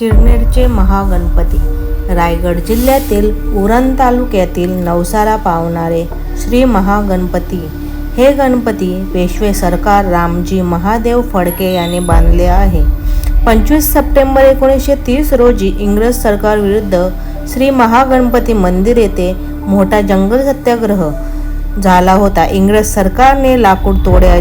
चिरनेरचे महागणपती. रायगड जिल्ह्यातील उरण तालुक्यातील नवसाला पावणारे श्री महागणपती. हे गणपती पेशवे सरकार रामजी महादेव फडके यांनी बांधले आहे. पंचवीस सप्टेंबर एकोणीसशे तीस रोजी इंग्रज सरकारविरुद्ध श्री महागणपती मंदिर येथे मोठा जंगल सत्याग्रह झाला होता. इंग्रज सरकारने लाकूड तोड्या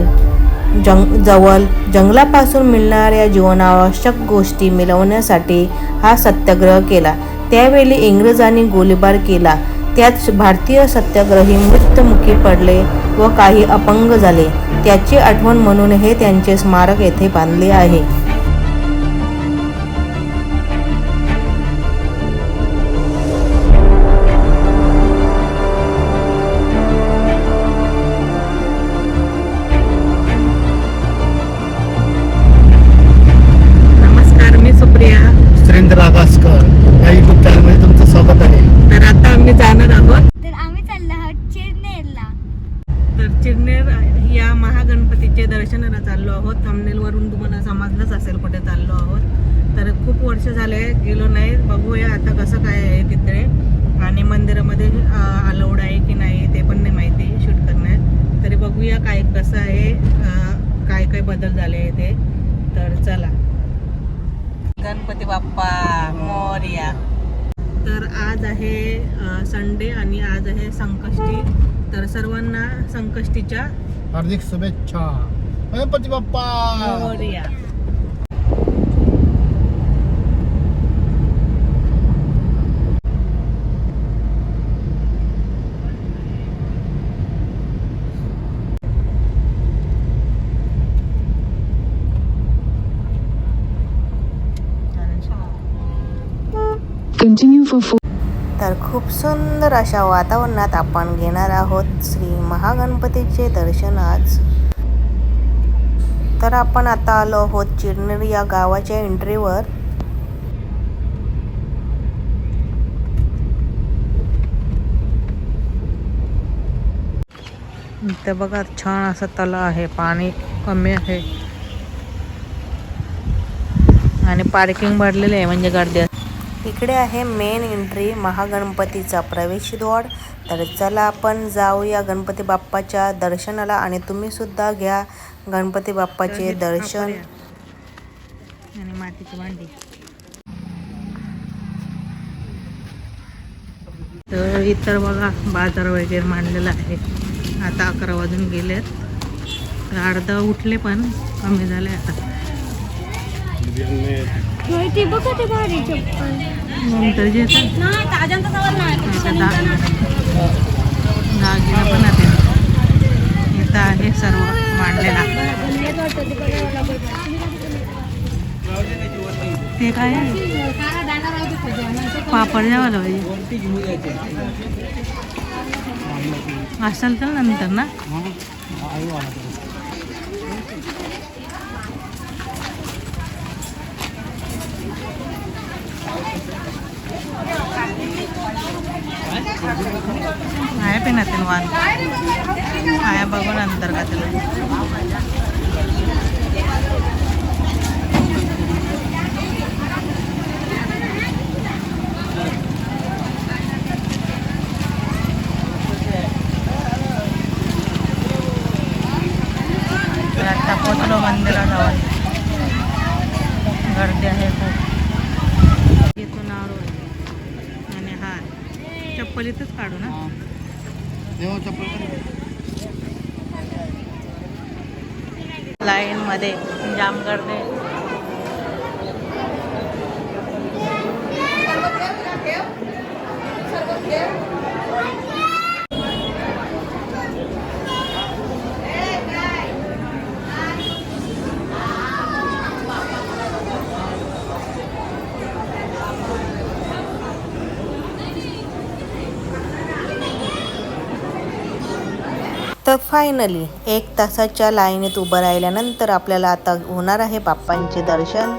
जंग जवळ जंगलापासून मिळणाऱ्या जीवनावश्यक गोष्टी मिळवण्यासाठी हा सत्याग्रह केला. त्यावेळी इंग्रजांनी गोळीबार केला. त्यात भारतीय सत्याग्रही मृत्युमुखी पडले व काही अपंग झाले. त्याची आठवण म्हणून हे त्यांचे स्मारक येथे बांधले आहे. चॅनेलवरून वरून तुम्हाला समजलंच असेल कुठे चाललो आहोत. तर खूप वर्ष झाले गेलो नाही. बघूया आता कसं काय आहे तिथे. आणि मंदिरामध्ये अलाउड आहे की नाही ते पण नाही माहिती शूट करण्यात तरी बघूया काय कसं आहे काय काय बदल झाले आहे ते तर चला. गणपती बाप्पा मोर्या. तर आज आहे संडे आणि आज आहे संकष्टी. तर सर्वांना संकष्टीच्या हार्दिक शुभेच्छा. गणपती बाप्पा मोरया. तर खूप सुंदर अशा वातावरणात आपण घेणार आहोत श्री महागणपतीचे दर्शन आज. तर आपण आता आलो आहोत चिरनेर या गावाच्या एंट्रीवर. ते बघा छान असं तलाव आहे पाणी कमी आहे. आणि पार्किंग भरलेली आहे म्हणजे गर्दी इकडे आहे मेन एंट्री महागणपतीचा प्रवेशद्वार. तर चला आपण जाऊया गणपती बाप्पाच्या दर्शनाला आणि तुम्ही सुद्धा घ्या गणपती बाप्पाचे दर्शन. आणि मातीची भांडी. तर इतर बघा बाजार वगैरे मांडलेला आहे. आता अकरा वाजून गेलेत. तर अर्धा उठले पण कमी झाले आता. ती बघा ते भारी चप्पल. नंतर जे येतात. नाही ताज्यांचा सवाल नाही आता दा- दागिना पण आहे इथं आहे सर्व मांडलेला. ते काय पापड द्यावाला पाहिजे असेल तर नंतर ना. आहे पे ना ते वान आहे बघू नंतर का त्याला तर आता पोचलो मंदिराजवळ गर्दी आहे खूप चप्पल इथंच काढू ना. देवा चप्पल लाईन मध्ये जाम गर्दी. तर फायनली एक तासाच्या लाईनीत उभं राहिल्यानंतर आपल्याला आता होणार आहे बाप्पांचे दर्शन.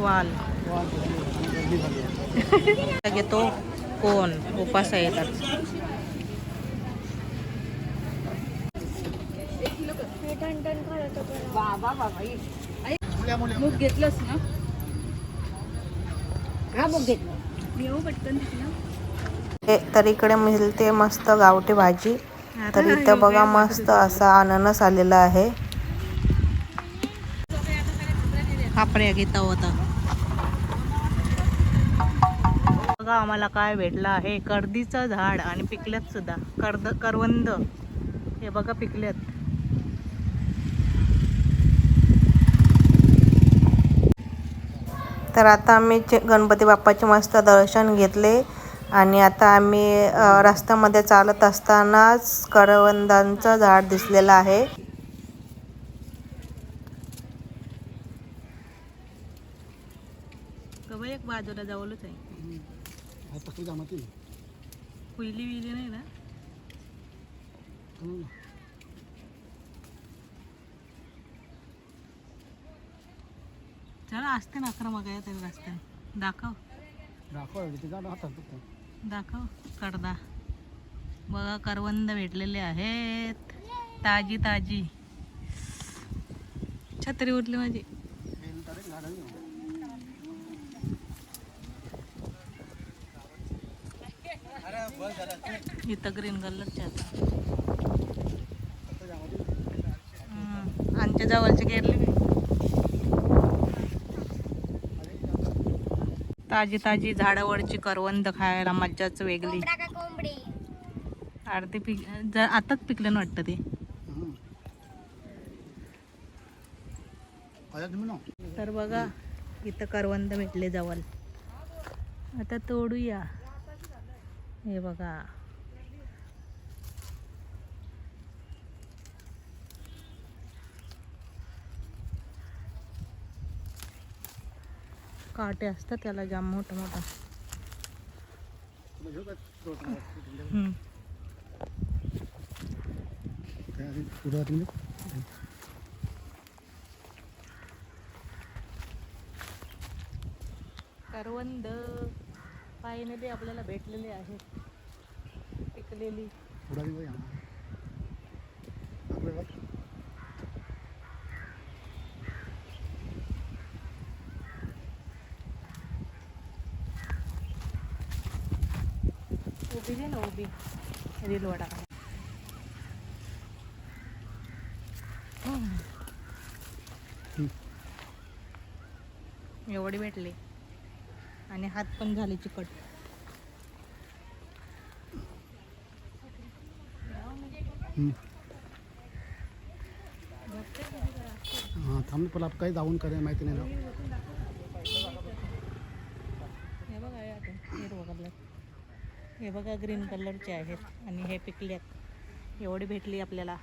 वाल घेतो कोण उपास येतात हे टणटण करत होतं मूग घेतलंस ना? हा मूग घेतलं. येऊ पटकन हे तर इकडे मिळते मस्त गावठी भाजी. तर इथं बघा मस्त असा अननस आलेला आहे. कापड्या घेता होता बघा आम्हाला काय भेटलं आहे. कर्दीचं झाड आणि पिकल्यात सुद्धा. कर्द करवंद. हे बघा पिकल्यात. तर आता आम्ही चे- गणपती बाप्पाचे मस्त दर्शन घेतले. आणि आता आम्ही रस्त्यामध्ये चालत असतानाच करवंदांचं झाड दिसलेलं आहे. एक बाजूला जवळच आहे. कुयली विली नाही ना? चला असते ना अकरा मग तरी रस्त्याने दाखव. दाखव ते हातात. दाखव कडदा बघा करवंद भेटलेले आहेत. ताजी ताजी. छत्री उठली माझी. इथं ग्रीन कलरचे आता हम्म, आमच्या जवळचे गेरले मी ताजी ताजी झाडावरची करवंद खायला मज्जाच वेगळी. अर्धे पिक जर आताच पिकलं ना वाटतं ते. तर बघा इथं करवंद भेटले जवळ. आता तोडूया. हे बघा. काटे असतात त्याला जाम मोठा मोठा. करवंद फायनली आपल्याला भेटलेले आहेत पिकलेली पुढं आली बाई आम्हाला. आपलं बघ. उभी दे ना उभी. रील वडा एवढे भेटले. आणि हात पण झाले चिकट. हम्म. हां थांब पण आपण काही जाऊन करेल माहिती नाही ना हे बघा हे आता हिरवं कलर हे बघा ग्रीन कलरचे आहेत आणि हे पिकल्यात. एवढी भेटली आपल्याला.